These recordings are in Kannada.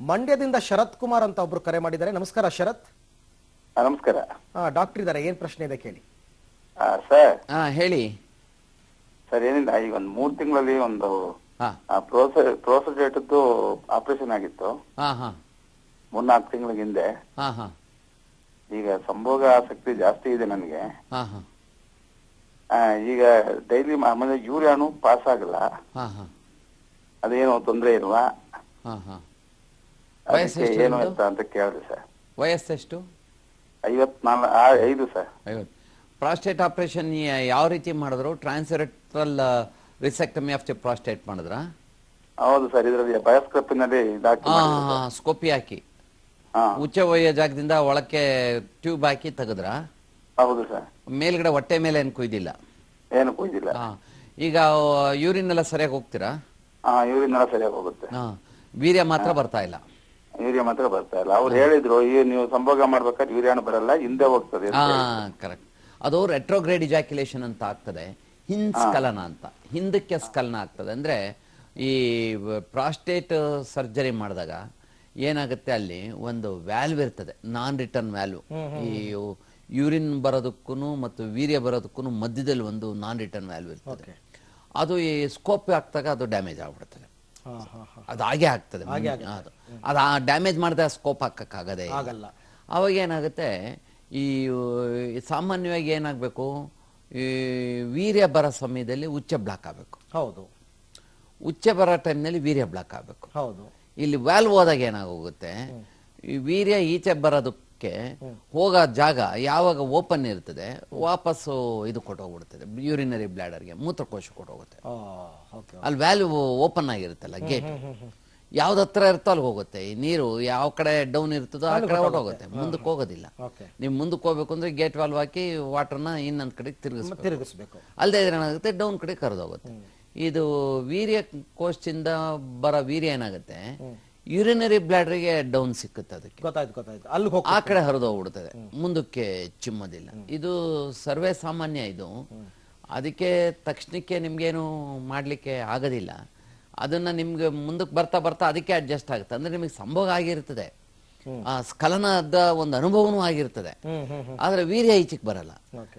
ಮಂಡ್ಯದಿಂದ ಶರತ್ ಕುಮಾರ್ ಅಂತ ಒಬ್ರು ಕರೆ ಮಾಡಿದ್ದಾರೆ. ನಮಸ್ಕಾರ ಶರತ್. ನಮಸ್ಕಾರ. ಆ, ಡಾಕ್ಟರ್ ಇದ್ದಾರೆ. ಏನ್ ಪ್ರಶ್ನೆ ಇದೆ ಕೇಳಿ. ಆ, ಸರ್. ಹಾ ಹೇಳಿ. ಸರ್ ಏನಿಲ್ಲ ಈಗ ಒಂದು ಮೂರ್ ತಿಂಗಳಲ್ಲಿ ಒಂದು ಹಾ. ಆಪರೇಷನ್ ಆಗಿತ್ತು. ಹಾ ಹಾ. ಮೂರ್ನಾಲ್ಕು ತಿಂಗಳ ಹಿಂದೆ. ಹಾ ಹಾ. ಈಗ ಸಂಭೋಗ ಆಸಕ್ತಿ ಜಾಸ್ತಿ ಇದೆ ನನಗೆ. ಹಾ ಹಾ. ಆ, ಈಗ ಡೈಲಿ ಆಮೇಲೆ ಯೂರಿಯಾನು ಪಾಸ್ ಆಗಲ್ಲ. ಹಾ ಹಾ. ಅದೇನು ತೊಂದರೆ ಇಲ್ವಾ? ಹಾ ಹಾ. ವಯಸ್ಸೆಷ್ಟು ಏನು? ಅಂತ ಅಂತ ಕೇಳಿದೆ ಸರ್. ವಯಸ್ಸೆಷ್ಟು? ಐದು ಸರ್. ಐವತ್ತು. ಪ್ರಾಸ್ಟೇಟ್ ಆಪರೇಷನ್ ಯಾವ ರೀತಿ ಮಾಡಿದ್ರು? Transurethral resectomy of the prostate ಮಾಡಿದ್ರ? ಹೌದು ಸರ್ ಇದರಲ್ಲಿ ಬಯೋಸ್ಕೋಪಿನಲ್ಲಿ ಸ್ಕೋಪಿ ಹಾಕಿ. ಉಚ್ಚ ವಯ ಜಾಗದಿಂದ ಒಳಕ್ಕೆ ಟ್ಯೂಬ್ ಹಾಕಿ ತೆಗೆದ್ರ? ಹೌದು ಸರ್. ಮೇಲ್ಗಡೆ ಹೊಟ್ಟೆ ಮೇಲೆ ಏನು ಕುಯ್ದಿಲ್ಲ? ಏನು ಕುಯ್ದಿಲ್ಲ. ಈಗ ಯೂರಿನ್ ಎಲ್ಲ ಸರಿಯಾಗಿ ಹೋಗ್ತೀರಾ? ಯೂರಿನ್ ಎಲ್ಲ ಸರಿಯಾಗಿ ಹೋಗುತ್ತೆ. ವೀರ್ಯ ಮಾತ್ರ ಬರ್ತಾ ಇಲ್ಲ. ಯೂರಿಯಾ ಮಾತ್ರ ಬರ್ತಾ ಇಲ್ಲ. ಅವ್ರು ಹೇಳಿದ್ರು ಈ ನೀವು ಸಂಭೋಗ ಮಾಡ್ಬೇಕಾದ್ರೆ ಯೂರಿಯಾನು ಬರಲ್ಲ ಹಿಂದೆ ಹೋಗ್ತದೆ ಅಂತ ಹಾ ಕರೆಕ್ಟ್ ಅದು ರೆಟ್ರೋಗ್ರೇಡ್ ಇಜಾಕ್ಯುಲೇಷನ್ ಅಂತ ಆಗ್ತದೆ. ಹಿಂಸ್ಖಲನ ಅಂತ. ಹಿಂದಕ್ಕೆ ಸ್ಕಲನ ಆಗ್ತದೆ. ಅಂದ್ರೆ ಈ ಪ್ರಾಸ್ಟೇಟ್ ಸರ್ಜರಿ ಮಾಡಿದಾಗ ಏನಾಗುತ್ತೆ ಅಲ್ಲಿ? ಒಂದು ವ್ಯಾಲ್ವ್ ಇರ್ತದೆ. ನಾನ್ ರಿಟರ್ನ್ ವ್ಯಾಲ್ವ್ ಈ ಯೂರಿನ್ ಬರೋದಕ್ಕೂ ಮತ್ತು ವೀರ್ಯ ಬರೋದಕ್ಕೂ ಮಧ್ಯದಲ್ಲಿ ಒಂದು ನಾನ್ ರಿಟರ್ನ್ ವ್ಯಾಲ್ವ್ ಇರ್ತದೆ ಅದು ಈ ಸ್ಕೋಪ್ ಹಾಕ್ದಾಗ ಅದು ಡ್ಯಾಮೇಜ್ ಆಗ್ಬಿಡ್ತದೆ. ಹಾ, ಹಾ, ಹಾ. ಅದು ಹಾಗೆ ಆಗ್ತದೆ. ಅದು ಆ ಡ್ಯಾಮೇಜ್ ಮಾಡಿದ್ರೆ ಸ್ಕೋಪ್ ಹಾಕಕ್ಕಾಗದೆ. ಆಗಲ್ಲ. ಅವಾಗ ಏನಾಗುತ್ತೆ ಈ ಸಾಮಾನ್ಯವಾಗಿ ಏನಾಗಬೇಕು ಈ ವೀರ್ಯ ಬರೋ ಸಮಯದಲ್ಲಿ ಉಚ್ಚ ಬ್ಲಾಕ್ ಆಗಬೇಕು. ಹೌದು. ಉಚ್ಚ ಬರೋ ಟೈಮ್ನಲ್ಲಿ ವೀರ್ಯ ಬ್ಲಾಕ್ ಆಗಬೇಕು. ಹೌದು. ಇಲ್ಲಿ ವ್ಯಾಲ್ವ್ ಹೋದಾಗ ಏನಾಗೋಗುತ್ತೆ ಈ ವೀರ್ಯ ಈಚೆ ಬರೋದಕ್ಕೆ ಹೋಗೋ ಜಾಗ ಯಾವಾಗ ಓಪನ್ ಇರ್ತದೆ ವಾಪಸ್ಸು ಇದು ಕೊಟ್ಟೋಗ್ಬಿಡ್ತದೆ ಯೂರಿನರಿ ಬ್ಲ್ಯಾಡರ್ಗೆ ಮೂತ್ರಕೋಶ ಕೊಟ್ಟೋಗುತ್ತೆ. ಅಲ್ಲಿ ವ್ಯಾಲ್ಯೂ ಓಪನ್ ಆಗಿರುತ್ತಲ್ಲ ಗೇಟ್ ಯಾವ್ದು ಹತ್ರ ಇರ್ತೋ ಅಲ್ಲಿ ಹೋಗುತ್ತೆ. ಈ ನೀರು ಯಾವ ಕಡೆ ಡೌನ್ ಇರ್ತದೋ ಆ ಕಡೆ ಹೊರಟೋಗುತ್ತೆ ಮುಂದಕ್ಕೆ ಹೋಗೋದಿಲ್ಲ. ನೀವು ಮುಂದಕ್ಕೆ ಹೋಗ್ಬೇಕು ಅಂದ್ರೆ ಗೇಟ್ ವಾಲ್ವ್ ಹಾಕಿ ವಾಟರ್ನ ಇನ್ನೊಂದ್ ಕಡೆ ತಿರುಗಿಸ್ಬೇಕು. ತಿರುಗಿಸ್ಬೇಕು. ಅಲ್ಲದೆ ಇದ್ರೆ ಏನಾಗುತ್ತೆ? ಡೌನ್ ಕಡೆ ಕರೆದೋಗುತ್ತೆ ಇದು ವೀರ್ಯ ಕೋಶದಿಂದ ಬರೋ ವೀರ್ಯ ಏನಾಗುತ್ತೆ? ಯುರಿನರಿ ಬ್ಲಾಡರ್ಗೆ ಡೌನ್ ಸಿಕ್ಕುತ್ತೆ ಅದಕ್ಕೆ. ಗೊತ್ತಾಯ್ತು ಗೊತ್ತಾಯ್ತು. ಅಲ್ಲಿ ಹೋಗಿ ಆ ಕಡೆ ಹರಿದೋಗ್ಬಿಡ್ತದೆ ಮುಂದಕ್ಕೆ ಚಿಮ್ಮೋದಿಲ್ಲ. ಇದು ಸರ್ವೇ ಸಾಮಾನ್ಯ ಇದು. ಅದಕ್ಕೆ ತಕ್ಷಣಕ್ಕೆ ನಿಮ್ಗೇನು ಮಾಡ್ಲಿಕ್ಕೆ ಆಗೋದಿಲ್ಲ. ಅದನ್ನ ನಿಮ್ಗೆ ಮುಂದಕ್ಕೆ ಬರ್ತಾ ಬರ್ತಾ ಅದಕ್ಕೆ ಅಡ್ಜಸ್ಟ್ ಆಗುತ್ತೆ. ಅಂದ್ರೆ ನಿಮಗೆ ಸಂಭೋಗ ಆಗಿರ್ತದೆ. ಆ ಸ್ಖಲನದ ಒಂದು ಅನುಭವನೂ ಆಗಿರ್ತದೆ. ಆದ್ರೆ ವೀರ್ಯ ಈಚೆಗೆ ಬರಲ್ಲ.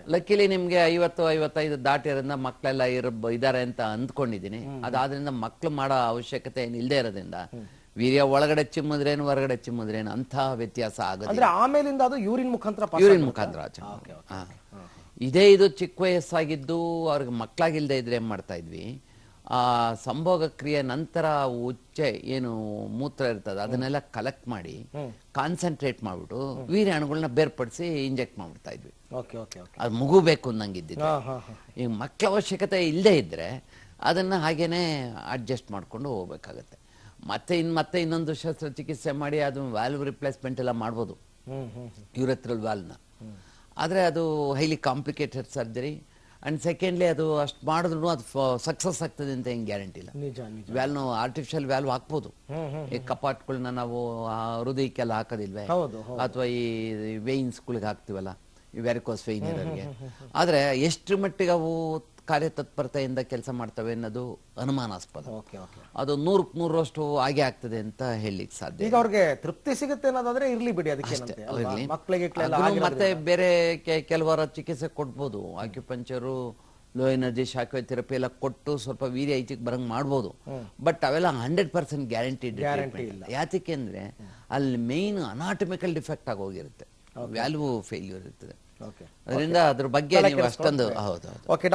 ಲಕ್ಕಿಲಿ ನಿಮ್ಗೆ ಐವತ್ತು ಐವತ್ತೈದು ದಾಟಿರೋದ್ರಿಂದ ಮಕ್ಕಳೆಲ್ಲ ಇರ ಇದಾರೆ ಅಂತ ಅಂದ್ಕೊಂಡಿದ್ದೀನಿ. ಅದಾದ್ರಿಂದ ಮಕ್ಳು ಮಾಡೋ ಅವಶ್ಯಕತೆ ಏನು ಇಲ್ಲದೆ ಇರೋದ್ರಿಂದ ವೀರ್ಯ ಒಳಗಡೆ ಚಿಮ್ಮದ್ರೇನು ಹೊರಗಡೆ ಚಿಮ್ಮದ್ರೇನು ಅಂತ ವ್ಯತ್ಯಾಸ ಆಗುತ್ತೆ ಅಂದ್ರೆ ಆಮೇಲಿಂದ ಅದು ಯೂರಿನ್ ಮುಖಾಂತರ ಯೂರಿನ್? ಮುಖಾಂತರ. ಇದೇ ಇದು ಚಿಕ್ಕ ವಯಸ್ಸಾಗಿದ್ದು ಅವ್ರಿಗೆ ಮಕ್ಕಳಾಗಿಲ್ದೇ ಇದ್ರೆ ಏನ್ ಮಾಡ್ತಾ ಇದ್ವಿ? ಆ ಸಂಭೋಗ ಕ್ರಿಯೆ ನಂತರ ಉಚ್ಚೆ ಏನು ಮೂತ್ರ ಇರ್ತದೆ ಅದನ್ನೆಲ್ಲ ಕಲೆಕ್ಟ್ ಮಾಡಿ ಕಾನ್ಸಂಟ್ರೇಟ್ ಮಾಡ್ಬಿಟ್ಟು ವೀರ್ಯಾಣುಗಳನ್ನ ಬೇರ್ಪಡಿಸಿ ಇಂಜೆಕ್ಟ್ ಮಾಡ್ಬಿಡ್ತಾ ಇದ್ವಿ. Okay okay okay. ಅದು ಮುಗುಬೇಕು ನಂಗಿದ್ದಿದ್ದು ಈ ಮಕ್ಕಳ ಅವಶ್ಯಕತೆ ಇಲ್ಲದೆ ಇದ್ರೆ ಅದನ್ನ ಹಾಗೇನೆ ಅಡ್ಜಸ್ಟ್ ಮಾಡ್ಕೊಂಡು ಹೋಗ್ಬೇಕಾಗತ್ತೆ. ಮತ್ತೆ ಇನ್ ಮತ್ತೆ ಇನ್ನೊಂದು ಶಸ್ತ್ರಚಿಕಿತ್ಸೆ ಮಾಡಿ ಅದು ವ್ಯಾಲ್ವ್ ರಿಪ್ಲೇಸ್ಮೆಂಟ್ ಎಲ್ಲ ಮಾಡ್ಬೋದು. ಯುರೆತ್ರಲ್ ವ್ಯಾಲ್ವ್ನ ಆದರೆ ಅದು highly complicated surgery and secondly ಅದು ಅಷ್ಟು ಮಾಡಿದ್ರು ಅದು ಸಕ್ಸಸ್ ಆಗ್ತದೆ ಅಂತ ಏನು ಗ್ಯಾರಂಟಿ ಇಲ್ಲ. ನಿಜ ನಿಜ. ವ್ಯಾಲ್ವ್ ಆರ್ಟಿಫಿಷಿಯಲ್ ವ್ಯಾಲ್ವ್ ಹಾಕ್ಬೋದು. ಈ ಕಪಾಟ್ಗಳನ್ನ ನಾವು ಆ ಹೃದಯಕ್ಕೆಲ್ಲ ಹಾಕೋದಿಲ್ವೇ? ಹೌದು, ಅಥವಾ ಈ ವೇಯಿನ್ಸ್ಗಳಿಗೆ ಹಾಕ್ತಿವಲ್ಲ? ಈ ವ್ಯಾರಿಕೋಸ್ ವೇಯಿನ್ ಇರೋರಿಗೆ. ಆದರೆ ಎಷ್ಟು ಮಟ್ಟಿಗೆ ಅವು ಕಾರ್ಯತತ್ಪರತೆಯಿಂದ ಕೆಲಸ ಮಾಡ್ತವೆ ಅನ್ನೋದು ಅನುಮಾನಾಸ್ಪದ. ಅದು ನೂರಕ್ಕೆ ನೂರರಷ್ಟು ಹಾಗೆ ಆಗ್ತದೆ ಅಂತ ಹೇಳಿಕ್ ಸಾಧ್ಯ ಈಗ ಅವ್ರಿಗೆ ತೃಪ್ತಿ ಸಿಗುತ್ತೆ ಅನ್ನೋದಾದ್ರೆ ಇರ್ಲಿ ಬಿಡಿ ಅದಕ್ಕೆ ಮಕ್ಕಳಿಗೆ. ಮತ್ತೆ ಬೇರೆ ಕೆಲವರ ಚಿಕಿತ್ಸೆ ಕೊಡ್ಬೋದು. Acupuncture low energy shock therapy ಎಲ್ಲ ಕೊಟ್ಟು ಸ್ವಲ್ಪ ವೀರ್ಯ ಐಚಿಗೆ ಬರಂಗ್ ಮಾಡ್ಬೋದು. ಬಟ್ ಅವೆಲ್ಲ ಹಂಡ್ರೆಡ್ ಪರ್ಸೆಂಟ್ ಗ್ಯಾರಂಟಿ ಯಾತಕ್ಕೆ ಅಂದ್ರೆ ಅಲ್ಲಿ ಮೇನ್ ಅನಾಟಮಿಕಲ್ ಡಿಫೆಕ್ಟ್ ಆಗಿ ಹೋಗಿರುತ್ತೆ. ವ್ಯಾಲ್ಯೂ ಫೇಲ್ಯೂರ್ ಇರ್ತದೆ. ಅದರಿಂದ ಅದ್ರ ಬಗ್ಗೆ ನೀವು ಅಷ್ಟೊಂದು ಹೌದು ಓಕೆ